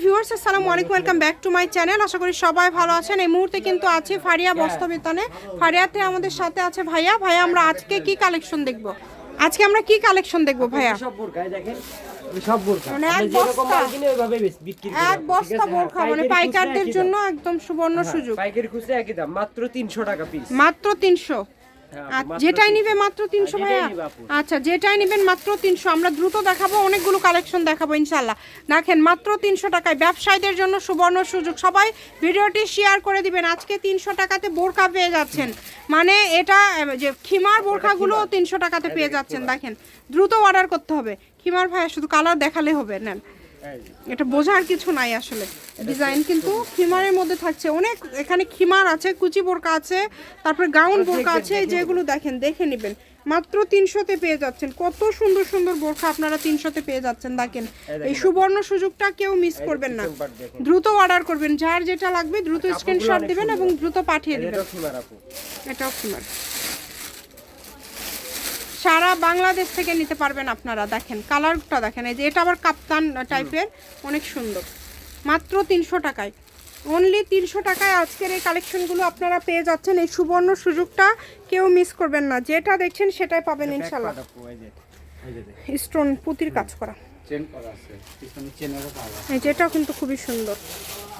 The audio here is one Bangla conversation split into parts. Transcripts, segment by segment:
ভিউয়ার্স আসসালামু আলাইকুম welcome back to my channel আশা করি সবাই ভালো আছেন। এই মুহূর্তে কিন্তু আছি ফারিয়া বস্ত্রবিতানে ফারিয়াতে আমাদের সাথে আছে ভাইয়া। ভাইয়া আমরা আজকে কি কালেকশন দেখব? আজকে আমরা কি কালেকশন দেখব ভাইয়া? সব বোরকা দেখেন সব বোরকা মানে এক বস্তা? ওইভাবে বিক্রি করি এক বস্তা হ্যাঁ, মানে পাইকারদের জন্য একদম সুবর্ণ হ্যাঁ, সুযোগ। পাইকারি খুচরা একই দাম মাত্র 300 টাকা পিস মাত্র তিনশো। হ্যাঁ, আর মাত্র যেটাই নিবে মাত্র তিনশো ভাইয়া। আচ্ছা যেটাই নিবেন মাত্র তিনশো। আমরা দ্রুত দেখাবো অনেকগুলো কালেকশন দেখাবো ইনশাল্লাহ দেখেন মাত্র তিনশো টাকায়। ব্যবসায়ীদের জন্য সুবর্ণ সুযোগ। সবাই ভিডিওটি শেয়ার করে দিবেন। আজকে তিনশো টাকাতে বোরকা পেয়ে যাচ্ছেন। মানে এটা যে খিমার বোরখাগুলো তিনশো টাকাতে পেয়ে যাচ্ছেন। দেখেন দ্রুত অর্ডার করতে হবে। খিমার ভাইয়া শুধু কালার দেখালে হবে নেন। এটা বোঝার কিছু নাই আসলে। ডিজাইন কিন্তু খিমারের মধ্যে থাকছে। অনেক এখানে খিমার আছে কুচি বোরকা আছে তারপরে গাউন বোরকা আছে যেগুলো দেখেন দেখে নেবেন। মাত্র তিনশোতে পেয়ে যাচ্ছেন। কত সুন্দর সুন্দর বোরখা আপনারা তিনশোতে পেয়ে যাচ্ছেন দেখেন। এই সুবর্ণ সুযোগটা কেউ মিস করবেন না। দ্রুত অর্ডার করবেন। যার যেটা লাগবে দ্রুত স্ক্রিনশট অনেক দিবেন এবং দ্রুত পাঠিয়ে দিবেন। এটাও খিমার। সারা বাংলাদেশ থেকে নিতে পারবেন আপনারা দেখেন কালারটা দেখেন এই যে এটা আবার কাপ্তান টাইপের অনেক সুন্দর। মাত্র তিনশো টাকায়। অনলি তিনশো টাকায় আজকের এই কালেকশনগুলো আপনারা পেয়ে যাচ্ছেন। এই সুবর্ণ সুযোগটা কেউ মিস করবেন না। যেটা দেখছেন সেটাই পাবেন ইনশাল্লাহ। স্টোন পুতির কাজ করা। চেন করা আছে পিছনে চেনেরও পাওয়া এই যেটাও কিন্তু খুবই সুন্দর।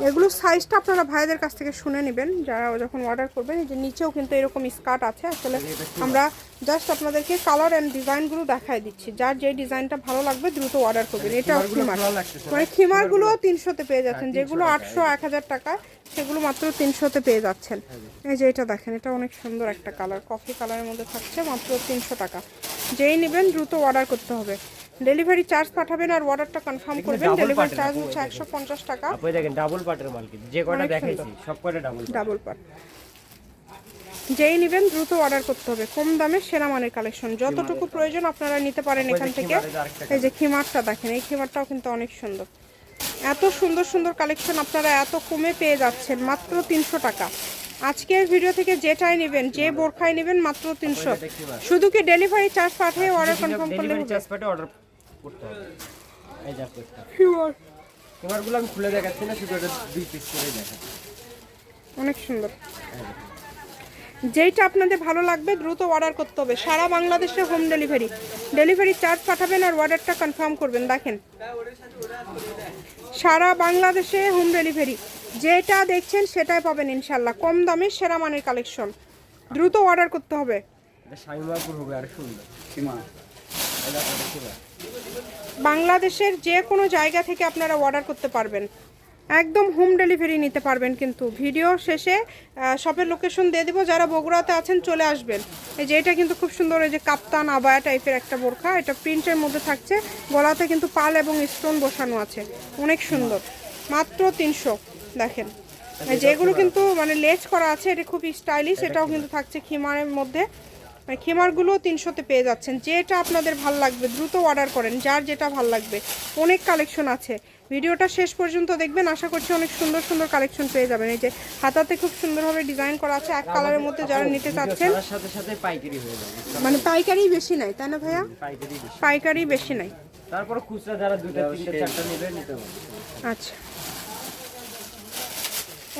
এগুলো সাইজটা আপনারা ভাইদের কাছ থেকে শুনে নেবেন যারা যখন অর্ডার করবেন এই যে নিচেও কিন্তু এরকম স্কার্ট আছে। আসলে আমরা জাস্ট আপনাদেরকে কালার অ্যান্ড ডিজাইনগুলো দেখাই দিচ্ছি। যার যে ডিজাইনটা ভালো লাগবে দ্রুত অর্ডার করবেন। এটাও খিমার? মানে খিমারগুলো তিনশোতে পেয়ে যাচ্ছেন যেগুলো আটশো এক হাজার টাকা সেগুলো মাত্র তিনশোতে পেয়ে যাচ্ছেন। এই যে এটা দেখেন এটা অনেক সুন্দর একটা কালার কফি কালারের মধ্যে থাকছে মাত্র তিনশো টাকা। যেই নেবেন দ্রুত অর্ডার করতে হবে। ডেলিভারি চার্জ পাঠাবেন আর অর্ডারটা কনফার্ম করবেন। ডেলিভারি চার্জ হচ্ছে একশো পঞ্চাশ টাকা। আপু এই দেখেন ডাবল পাটের মাল কিন্তু। যে অনেক দেখাইছি সব কয়টা ডাবল ডাবল পাট যেই নেবেন দ্রুত অর্ডার করতে হবে। কম দামে সেরা মানের কালেকশন যতটুকু প্রয়োজন আপনারা নিতে পারেন এখান থেকে। এই যে খিমারটা দেখেন এই খিমারটাও কিন্তু অনেক সুন্দর। এত সুন্দর সুন্দর কালেকশন আপনারা এত কমে পেয়ে যাচ্ছেন মাত্র তিনশো টাকা। আজকের ভিডিও থেকে যেটাই নেবেন যে বোরখাই নেবেন মাত্র তিনশো। শুধু কি ডেলিভারি চার্জ পাঠিয়ে অর্ডার কনফার্ম করলে চার্জ পাঠে অর্ডার করতে হবে। এই যা করতে Sure. আমি খুলে দেখাচ্ছি না শুধু এটা দুই পিস করে দেখাচ্ছি। অনেক সুন্দর। যেইটা আপনাদের ভালো লাগবে দ্রুত অর্ডার করতে হবে। সারা বাংলাদেশে হোম ডেলিভারি ডেলিভারি চার্জ পাঠাবেন আর অর্ডারটা কনফার্ম করবেন দেখেন। সারা বাংলাদেশে হোম ডেলিভারি যেটা দেখছেন সেটাই পাবেন ইনশাল্লাহ কম দামে সেরা মানের কালেকশন। দ্রুত অর্ডার করতে হবে। বাংলাদেশের যে কোনো জায়গা থেকে আপনারা অর্ডার করতে পারবেন। একদম হোম ডেলিভারি নিতে পারবেন কিন্তু। ভিডিও শেষে শপের লোকেশন দিয়ে দিব। যারা বগুড়াতে আছেন চলে আসবেন। এই যে এটা কিন্তু খুব সুন্দর এই যে কাপ্তান আবায়া টাইপের একটা বোরখা। এটা প্রিন্টের মধ্যে থাকছে। গলাতে কিন্তু পাল এবং স্টোন বসানো আছে। অনেক সুন্দর। মাত্র তিনশো। দেখেন। যেগুলো কিন্তু মানে লেজ করা আছে এটা খুব স্টাইলিশ এটাও কিন্তু থাকছে খিমারের মধ্যে। মানে খিমারগুলো তিনশোতে পেয়ে যাচ্ছেন। যেটা আপনাদের ভালো লাগবে দ্রুত অর্ডার করেন যার যেটা ভালো লাগবে। অনেক কালেকশন আছে। ভিডিওটা শেষ পর্যন্ত দেখবেন আশা করছি অনেক সুন্দর সুন্দর কালেকশন পেয়ে যাবেন। এই যে হাতাতে খুব সুন্দরভাবে ডিজাইন করা আছে এক কালারের মধ্যে যারা নিতে চাচ্ছেন। তার সাথে সাথে পাইকারি যাবে। মানে পাইকারি বেশি নাই তাই না ভাইয়া? পাইকারি বেশি। পাইকারি বেশি নাই। তারপর খুচরা যারা দুইটা তিনটা চারটা নেবে নিতে পারবে আচ্ছা।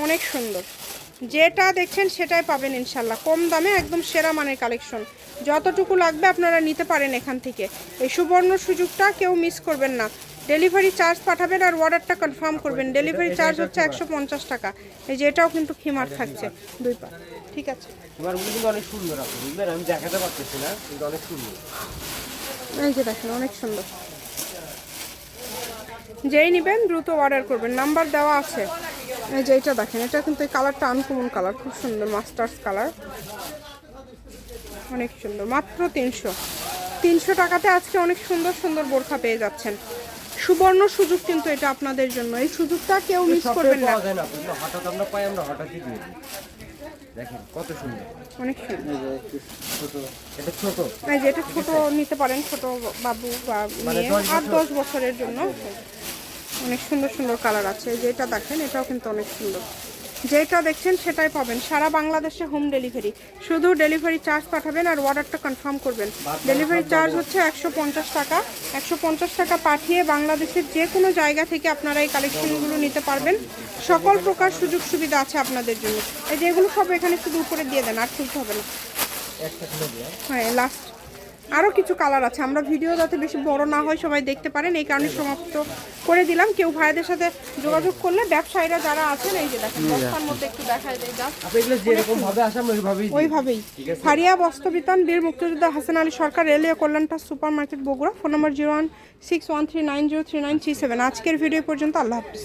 অনেক সুন্দর। যেটা দেখছেন সেটাই পাবেন ইনশাল্লাহ। কম দামে একদম সেরা মানের কালেকশন। যতটুকু লাগবে আপনারা নিতে পারেন এখান থেকে। এই সুবর্ণ সুযোগটা কেউ মিস করবেন না। ডেলিভারি চার্জ পাঠাবেন আর অর্ডারটা কনফার্ম করবেন। ডেলিভারি চার্জ হচ্ছে একশো পঞ্চাশ টাকা। এই যে এটাও কিন্তু খিমার থাকছে। দুই পা ঠিক আছে। তোমারগুলো কিন্তু অনেক সুন্দর আমি দেখাতে পারতেছি না অনেক সুন্দর। এই যে দেখেন অনেক সুন্দর। যেই নেবেন দ্রুত অর্ডার করবেন। নাম্বার দেওয়া আছে। এই যে এটা দেখেন এটা কিন্তু এই কালারটা আনকমন কালার খুব সুন্দর মাস্টার্স কালার অনেক সুন্দর মাত্র তিনশো। তিনশো টাকাতে আজকে অনেক সুন্দর সুন্দর বোরখা পেয়ে যাচ্ছেন। সুবর্ণ সুযোগ কিন্তু এটা আপনাদের জন্য। এই সুযোগটা কেউ মিস করবেন না। হঠাৎ আমরা পাই আমরা হঠাৎই দিয়ে দেখেন কত সুন্দর। অনেক সুন্দর। ছোট এটা ছোট। এই যে এটা ছোট নিতে পারেন ছোট বাবু বা মানে মেয়ে আট দশ বছরের জন্য। অনেক সুন্দর সুন্দর কালার আছে। যেটা দেখেন এটাও কিন্তু অনেক সুন্দর। যেটা দেখছেন সেটাই পাবেন। সারা বাংলাদেশে হোম ডেলিভারি শুধু ডেলিভারি চার্জ পাঠাবেন আর অর্ডারটা কনফার্ম করবেন। ডেলিভারি চার্জ হচ্ছে একশো পঞ্চাশ টাকা। একশো পঞ্চাশ টাকা পাঠিয়ে বাংলাদেশের যে কোনো জায়গা থেকে আপনারা এই কালেকশনগুলো নিতে পারবেন। সকল প্রকার সুযোগ সুবিধা আছে আপনাদের জন্য। এই যে এগুলো সব এখানে শুধু উপরে দিয়ে দেন আর খুলতে হবে না। হ্যাঁ লাস্ট আরও কিছু কালার আছে। আমরা ভিডিও যাতে বেশি বড় না হয় সবাই দেখতে পারেন। এই কারণে সমাপ্ত করে দিলাম। কেউ ভাইদের সাথে যোগাযোগ করলে ব্যবসায়ীরা যারা আছেন এই যে দেখেন বস্তার মধ্যে একটু দেখায় দেয় আমরা ওইভাবেই ফারিয়া বস্ত্রবিতান বীর মুক্তিযোদ্ধা Hasan Ali Sarkar railway কল্যাণটা super market Bogura. Phone number zero one six one three nine zero three nine three seven. আজকের ভিডিও পর্যন্ত আল্লাহ হাফিজ।